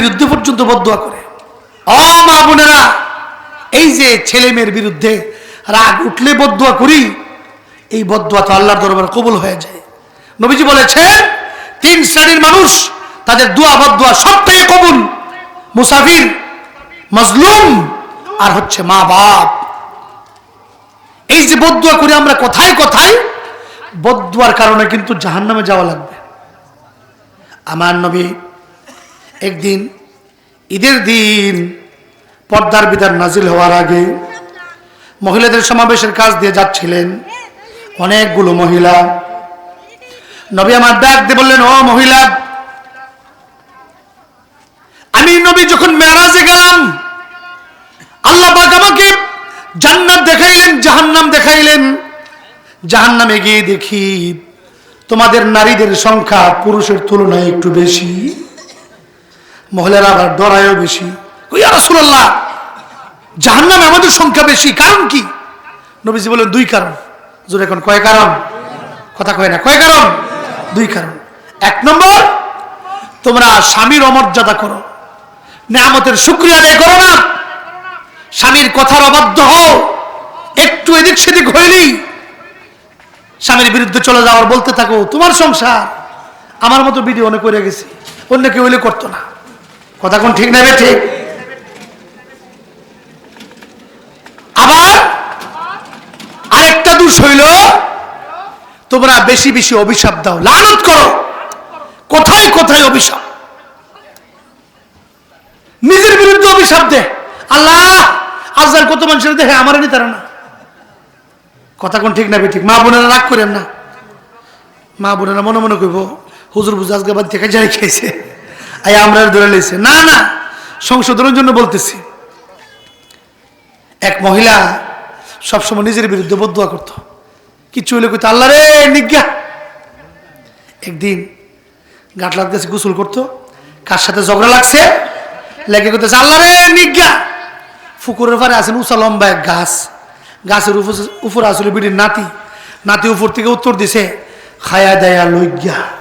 বিরুদ্ধে পর্যন্ত বদুয়া করে। অ মা বোনেরা, এই যে ছেলে মেয়ের বিরুদ্ধে রাগ উঠলে বদুয়া করি, এই বদুয়া তো আল্লাহর দরবার কবুল হয়ে যায়। নবীজি বলেছেন, তিন শ্রেণির মানুষ, তাদের দোয়া বদুয়া সবটাই কবুল। মুসাফির, মজলুম আর হচ্ছে মা বাপ। এই যে বদুয়া করে আমরা কোথায় কোথায় বদুয়ার কারণে কিন্তু জাহান্নামে যাওয়া লাগবে। আমার নবী একদিন, ঈদের দিন পর্দার বিধান নাজিল হওয়ার আগে মহিলাদের সমাবেশের কাজ দিয়ে যাচ্ছিলেন অনেকগুলো মহিলা। নবী আমার ডাক দিয়ে বললেন, ও মহিলা, আমি নবী যখন মেরাজে গেলাম, আল্লাহ আমাকে জান্নাত দেখাইলেন, জাহান্নাম দেখাইলেন। জাহান্নামে গিয়ে দেখি তোমাদের নারীদের সংখ্যা পুরুষের তুলনায় একটু বেশি। মহিলারা আবার ডরায়ও বেশি কই রাসূলুল্লাহ, জাহান্নামে আমাদের সংখ্যা বেশি, কারণ কি? নবীজি বলেন দুই কারণ। জোরে এখন, কয় কারণ? কথা কয় না, কয় কারণ? দুই কারণ। এক নম্বর, তোমরা স্বামীর অমর্যাদা করো। নেয়ামতের শুক্রিয়া আদায় করো না। স্বামীর কথার অবাধ্য হও। একটু এদিক সেদিক হইলি স্বামীর বিরুদ্ধে চলে যাওয়ার বলতে থাকো, তোমার সংসার। আমার মতো ভিডিও অনেক করে গেছি অন্য কেউ হইলে করতো না। কথা কোন ঠিক নেবে ঠিক? আবার? আরেকটা দোষ হইল, তোমরা বেশি বেশি অভিশাপ দাও। লানত করো। কোথায় কোথায় অভিশাপ? নিজের বিরুদ্ধে অভিশাপ দে। আল্লাহ আজকাল কত মানুষের দেখে আমার নি তারা না। কথা কোন ঠিক না ঠিক? মা বোনেরা রাগ করেন না। মা বোনেরা মনে মনে করব হুজুর বুঝ আজকে বাদ থেকে যাই খেয়েছে। আমরা ধরে লেছে না না, সংশোধনের জন্য বলতেছি। এক মহিলা সবসময় নিজের বিরুদ্ধে বদুয়া করতো। কিচ্ছু হইলে কইতো, আল্লাহ রে, নিজ্ঞা! একদিন গাটলার কাছে গোসল করতো। কার সাথে ঝগড়া লাগছে? লেগে করতেছে আল্লাহ রে, নিজ্ঞা! ফুকুরের পারে আছেন উঁচা লম্বা এক গাছ। গাছের উপর উপর আসলে বিড়ির নাতি। নাতি উপর থেকে উত্তর দিছে, খায়া দেয়া লইজ্ঞা।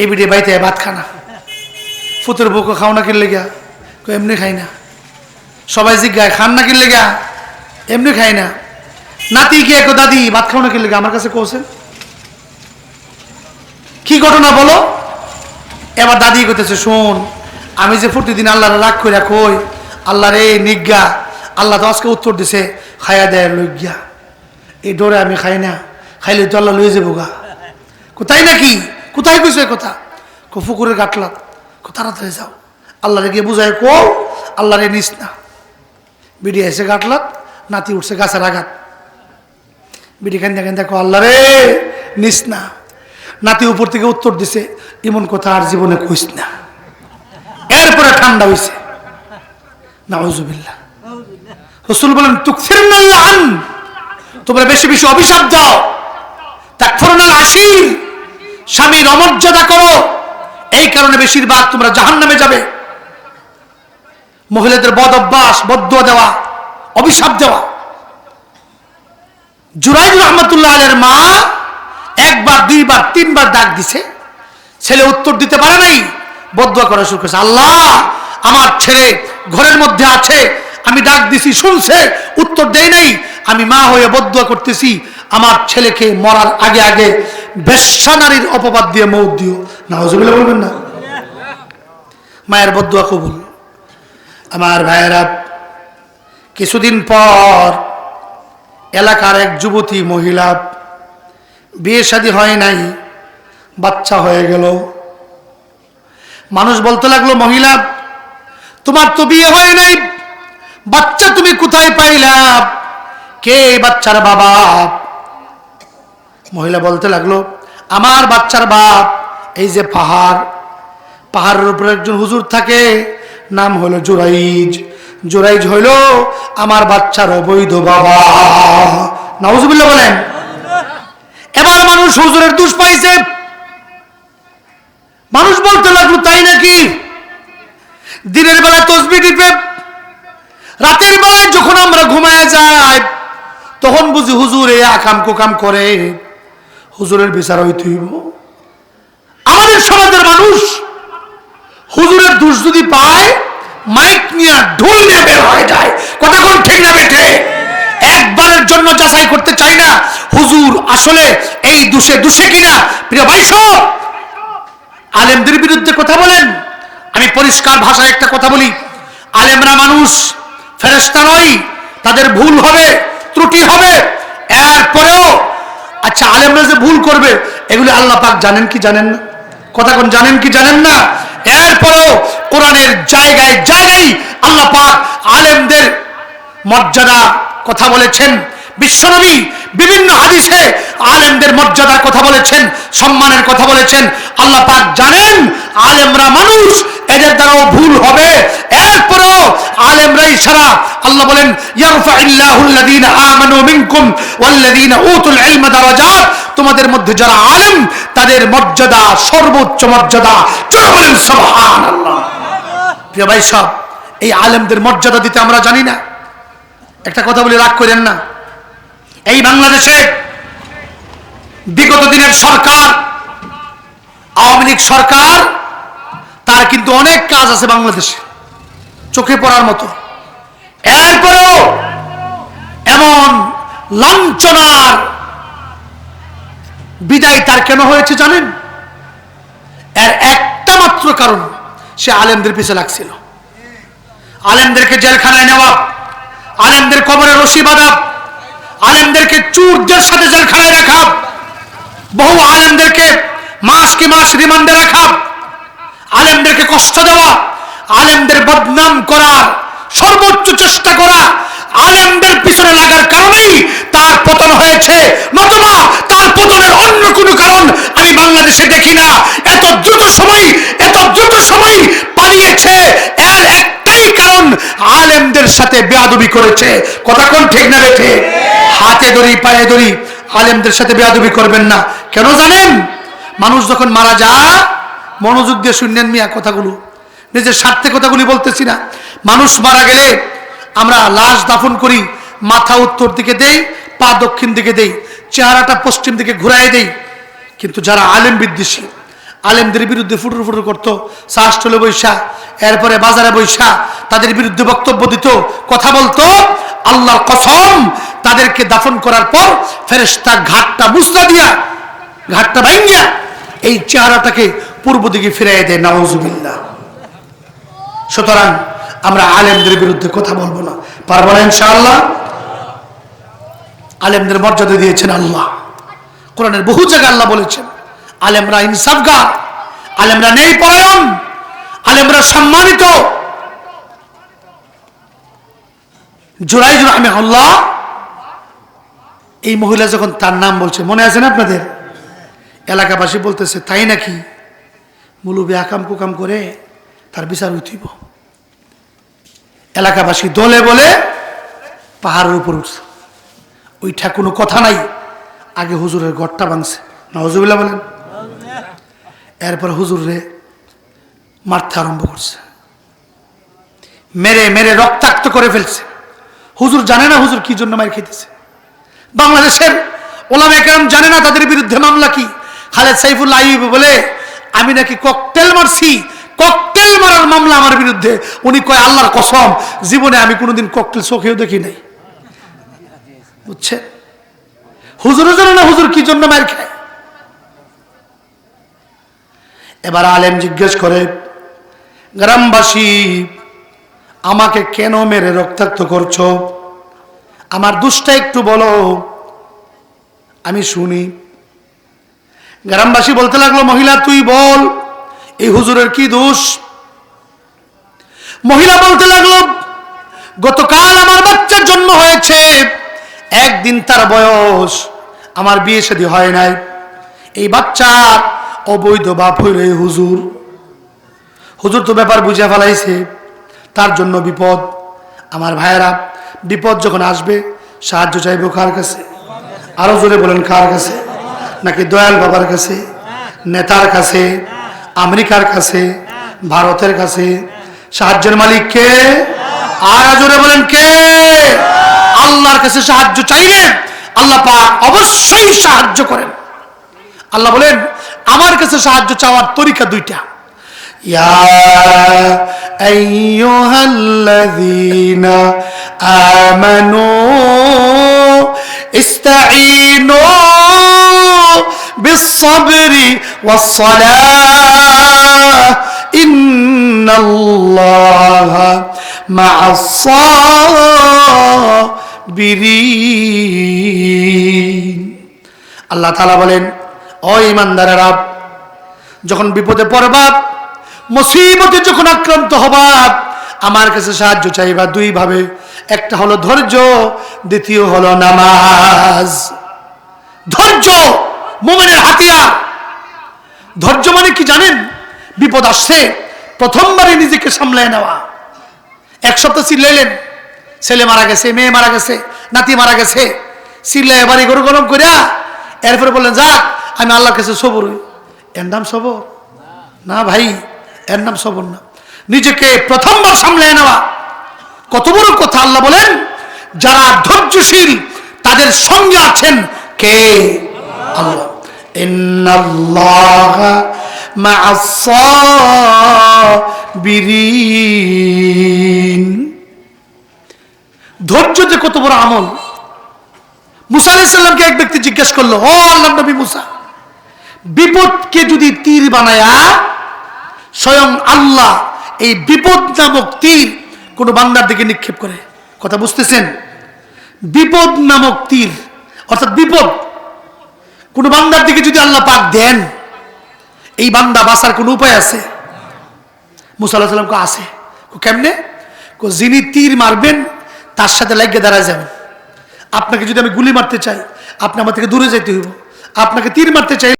এ বিড়ি বাইতে ভাত খানা ফুতের বুকো খাও না কিনলে গিয়া। এমনি খাই না। সবাই জিজ্ঞায়, খান না কিনলে গিয়া? এমনি খাই না। নাতি গিয়ে কো দাদি, ভাত খাও না কিনলে আমার কাছে কৌছেন। কি ঘটনা বলো? এবার দাদি কইতেছে, শোন, আমি যে প্রতিদিন আল্লাহ রাগ করে কই আল্লাহ রে নিজ্ঞা, আল্লাহ তো আজকে উত্তর দিছে, খায়া দেয় লজ্ঞা এই ডোরে আমি খাই না, খাইলে তো আল্লাহ লয়ে যাব গা। কোথায় নাকি? কোথায় কইছো কথা? কো, ফুকুরের গাটলাত কো, তাড়াতাড়ি যাও। আল্লাহ রে গিয়ে বুঝায়, কো আল্লাহ রে নিস না। বিডি এসে গাটলাত নাতি উঠছে গাছের আঘাত। বিডি খান দেখেন দেখো আল্লাহ রে নিস না। নাতি উপর থেকে উত্তর দিছে এমন কথা আর জীবনে কইস না। এরপরে ঠান্ডা হইছে। নাউজুবিল্লাহ। রসুল বলেন তুকফির আন তোমরা বেশি বেশি অভিশাপ দাও। তাকফরনাল আশির স্বামীর অমর্যাদা করো। এই কারণে বেশিরভাগ তোমরা জাহান নামে যাবে। মহিলাদের বদ অভ্যাস বদ্ধ দেওয়া, অভিশাপ দেওয়া। জুরাইদ রহমতুল্লাহ আলের মা একবার, দুইবার, তিনবার ডাক দিছে। ছেলে উত্তর দিতে পারে নাই, বদুয়া করা শুরু করেছে। আল্লাহ, আমার ছেলে ঘরের মধ্যে আছে, আমি ডাক দিছি, শুনছে, উত্তর দেয় নাই, আমি মা হয়ে বদুয়া করতেছি। আমার ছেলেকে মরার আগে আগে বেশ্যা নারীর অপবাদ দিয়ে মৌত দিও। না হজবিল্লা বলবেন না। মায়ের বদুয়া কবুল। আমার ভাইয়েরা, কিছুদিন পর এলাকার এক যুবতী মহিলা বিয়ে শাদী হয় নাই, বাচ্চা হয়ে গেল। মানুষ বলতে লাগল, মহিলা, তোমার তো বিয়ে হয় নাই, বাচ্চা তুমি কোথায় পাইলা? কে বাচ্চার বাবা? মহিলা বলতে লাগল, আমার বাচ্চার বাপ, এই যে পাহাড়, পাহাড়ের উপরে একজন হুজুর থাকে, নাম হলো জোরাইজ। জোরাইজ হইল আমার বাচ্চার অবৈধ বাবা। নাউজুবিল্লাহ বলেন, এবার মানুষ হুজুরের দুষ পাইছে। মানুষ বলতে লাগল, তাই নাকি? দিনের বেলা তসবি টিপে, রাতের বেলায় যখন আমরা ঘুমায় যাই, তখন বুঝি হুজুর এ আকাম কুকাম করে। হুজুরের বিচার হইতে হইব। আমাদের সমাজের মানুষ হুজুরের দোষ যদি পায়, মাইক নিয়ে ঢোল নিয়ে বের হয়ে যায়। কোন ঠিক না বেঠে? একবারের জন্য যাচাই করতে চাই না। হুজুর আসলে এই দোষে দোষে কিনা? প্রিয় ভাই আলেমদের বিরুদ্ধে কথা বলেন। আমি পরিষ্কার ভাষায় একটা কথা বলি। আলেমরা মানুষ ফেরেস্তা নয়, তাদের ভুল হবে, ত্রুটি হবে। এরপরেও আচ্ছা আলেমরা যে ভুল করবে, এগুলি আল্লাহ পাক জানেন কি জানেন না? কথা কোন জানেন কি জানেন না? এরপরেও কোরআনের জায়গায় জায়গায় আল্লাহ পাক আলেমদের মর্যাদা কথা বলেছেন। বিশ্বনবী বিভিন্ন হাদিসে আলেমদের মর্যাদার কথা বলেছেন, সম্মানের কথা বলেছেন। আল্লাহ পাক জানেন, আলেমরা মানুষ এদের দ্বারাও ভুল হবে। এরপরেও আলেমরা ইশারা আল্লাহ বলেন তোমাদের মধ্যে যারা আলেম, তাদের মর্যাদা সর্বোচ্চ মর্যাদা। জোরে বলেন প্রিয় ভাই সব এই আলেমদের মর্যাদা দিতে আমরা জানি না। একটা কথা বলে রাগ করেন না। এই বাংলাদেশে বিগত দিনের সরকার, আওয়ামী লীগ সরকার তার কিন্তু অনেক কাজ আছে বাংলাদেশে। চোখে পড়ার মতো। এরপরেও এমন লাঞ্ছনার বিদায় তার কেন হয়েছে জানেন? এর একটা মাত্র কারণ সে আলেমদের পিছে লাগছিল। আলেমদেরকে জেলখানায় নেওয়া, আলেমদের কবরে রশি বাঁধা, আলেমদেরকে চুরদের সাথে জেলখানায় রাখা, বহু আলেমদেরকে মাস কি মাস রিমান্ডে রাখা আলেমদেরকে কষ্ট দেওয়া, আলেমদের বদনাম করার সর্বোচ্চ চেষ্টা করা, আলেমদের পিছনে লাগার কারণেই তার পতন হয়েছে। নতুবা তার পতনের অন্য কোনো কারণ আমি বাংলাদেশে দেখি না। এত দ্রুত সময়, এত দ্রুত সময় পালিয়েছে। এর একটাই কারণ আলেমদের সাথে বেয়াদবি করেছে। কথা কোন ঠিক না রেখে হাতে ধরি পায়ে ধরি আলেমদের সাথে বেয়াদবি করবেন না। কেন জানেন? মানুষ যখন মারা যায় মনোযোগ দিয়ে শুনলেন মিয়া কথাগুলো। নিজের স্বার্থে কথাগুলি বলতেছি না। মানুষ মারা গেলে আমরা লাশ দাফন করি, মাথা উত্তর দিকে দেই, পা দক্ষিণ দিকে দেই, চেহারাটা পশ্চিম দিকে ঘুরাই দেই। কিন্তু যারা আলেম বিদ্বেষী, আলেমদের বিরুদ্ধে ফুটুর ফুটুর করতো শাহস্টলে বৈশা, এরপরে বাজারে বৈশা, তাদের বিরুদ্ধে বক্তব্য দিত, কথা বলতো, আল্লাহর কসম, তাদেরকে দাফন করার পর ফেরেস্তা ঘাটটা মুসলা দিয়া, ঘাটটা ভাঙ্গিয়া এই চেহারাটাকে পূর্ব দিকে ফিরাই দেয় নওয়াজুবিল্লাহ সুতরাং আমরা আলেমদের বিরুদ্ধে কথা বলব না। পারব না ইনশাআল্লাহ? আলেমদের মর্যাদা দিয়েছেন আল্লাহ। কোরআনের বহু জায়গায় আল্লাহ বলেছেন, আলেমরা ইনসাফগার আলেমরা নেই পরায়ণ আলেমরা সম্মানিত। জোরাই আমি আল্লাহ এই মহিলা যখন তার নাম বলছে, মনে আছে না আপনাদের? এলাকাবাসী বলতেছে, তাই নাকি? মুলুবি আকাম কুকাম করে তার বিচার উঠিব। এলাকাবাসী দলে বলে পাহাড়ের উপর উঠছে। ওইটা কোনো কথা নাই। আগে হুজুরের গড়টা ভাঙছে। না হুজুবিল্লা বলেন। এরপর হুজুরে মারতে আরম্ভ করছে। মেরে মেরে রক্তাক্ত করে ফেলছে। হুজুর জানে না হুজুর কি জন্য মায়ের খেতেছে। বাংলাদেশের ওলাম একরাম জানে না তাদের বিরুদ্ধে মামলা কি? খালেদ সাইফুল্লাহ বলে আমি নাকি ককটেল মারছি? ককটেল মারার মামলা আমার বিরুদ্ধে। উনি কয়, আল্লাহর কসম, জীবনে আমি কোনোদিন ককটেল চোখেও দেখি নাই। বুঝছে হুজুরও জানে না হুজুর কি জন্য মার খায়? এবার আলেম জিজ্ঞেস করে, গ্রামবাসী, আমাকে কেন মেরে রক্তাক্ত করছ? আমার দুষ্টা একটু বলো। আমি শুনি গ্রামবাসী বলতে লাগল, মহিলা, তুই বল, এই হুজুরের কি দোষ? মহিলা বলতে লাগল, গতকাল আমার বাচ্চার জন্ম হয়েছে, একদিন তার বয়স, আমার বিয়ে শাদী হয় নাই। এই বাচ্চার অবৈধ বাপ হইল এই হুজুর। হুজুর তো ব্যাপার বুঝে ফেলাইছে, তার জন্য বিপদ। আমার ভাইয়েরা, বিপদ যখন আসবে, সাহায্য চাইব কার কাছে? আরও জোরে বলেন কার কাছে? নাকি দয়াল বাবার কাছে, নেতার কাছে, আমেরিকার কাছে, ভারতের কাছে? সাহায্যের মালিক কে? আর বলেন কে? আল্লাহর কাছে সাহায্য চাইলে আল্লাহ পাক অবশ্যই সাহায্য করেন। আল্লাহ বলেন, আমার কাছে সাহায্য চাওয়ার তরিকা দুইটা। ইয়া আমানু بالصبر والصلاة إن الله مع الصابرين আল্লাহ তালা বলেন ও ইমানদারেরা যখন বিপদে পড়বা মুসিবতে যখন আক্রান্ত হবা আমার কাছে সাহায্য চাইবা দুই ভাবে একটা হলো ধৈর্য দ্বিতীয় হলো নামাজ ধৈর্য মোমেনের হাতিয়ার। ধৈর্য মানে কি জানেন? বিপদ আসছে, প্রথমবারে নিজেকে সামলায় নেওয়া। এক সপ্তাহ চিল্লাইলেন, ছেলে মারা গেছে, মেয়ে মারা গেছে, নাতি মারা গেছে। চিল্লাই বাড়ি গরু গরম করিয়া এরপরে বললেন, যাক, আমি আল্লাহর কাছে সবর এর নাম সবর? না ভাই, এর নাম সবর না। নিজেকে প্রথমবার সামলে নেওয়া। কত বড় কথা আল্লাহ বলেন, যারা ধৈর্যশীল তাদের সঙ্গে আছেন কে? আল্লাহ। ইন্নাল্লাহা মা'আস সাবিরিন ধৈর্য যে কত বড় আমল। মুসা আলাইসাল্লামকে এক ব্যক্তি জিজ্ঞেস করল, ও আল্লাহ নবী মুসা, বিপদকে যদি তীর বানায়া স্বয়ং আল্লাহ এই বিপদ নামক তীর কোনো বান্দার দিকে নিক্ষেপ করে। কথা বুঝতেছেন? বিপদ নামক তীর, অর্থাৎ বিপদ কোনো বান্দার দিকে যদি আল্লাহ পাক দেন, এই বান্দা বাসার কোনো উপায় আছে? মুসা আল্লাহ সাল্লামকে আছে। কো কেমনে? কো যিনি তীর মারবেন, তার সাথে লাগিয়ে দাঁড়ায় যাবেন। আপনাকে যদি আমি গুলি মারতে চাই, আপনি আমার থেকে দূরে যেতে হইব। আপনাকে তীর মারতে চাই